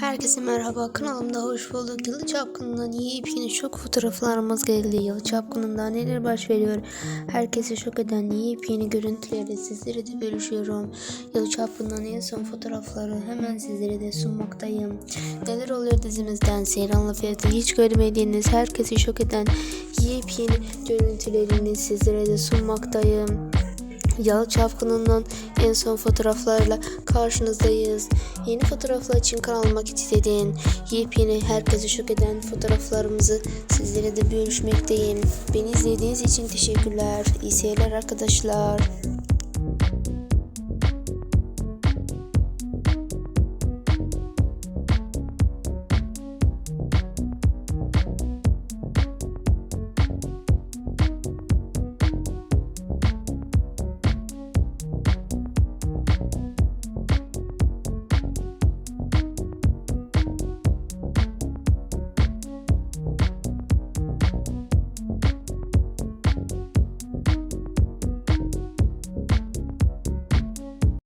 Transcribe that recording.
Herkese merhaba kanalımda hoş bulduk. Yalı Çapkını'ndan yepyeni şok fotoğraflarımız geldi. Yalı Çapkını'nda neler baş veriyor? Herkesi şok eden yepyeni görüntüleri sizlere de bölüşüyorum. Yalı Çapkını'ndan en son fotoğrafları hemen sizlere de sunmaktayım. Neler oluyor dizimizden Seyran'la Ferit'i hiç görmediğiniz herkesi şok eden yepyeni görüntülerini sizlere de sunmaktayım. Yalı Çapkını'nın en son fotoğraflarla karşınızdayız. Yeni fotoğraflar için kanalıma istediğin yepyeni herkesi şok eden fotoğraflarımızı sizlere de bölüşmekteyim. Beni izlediğiniz için teşekkürler. İyi seyirler arkadaşlar.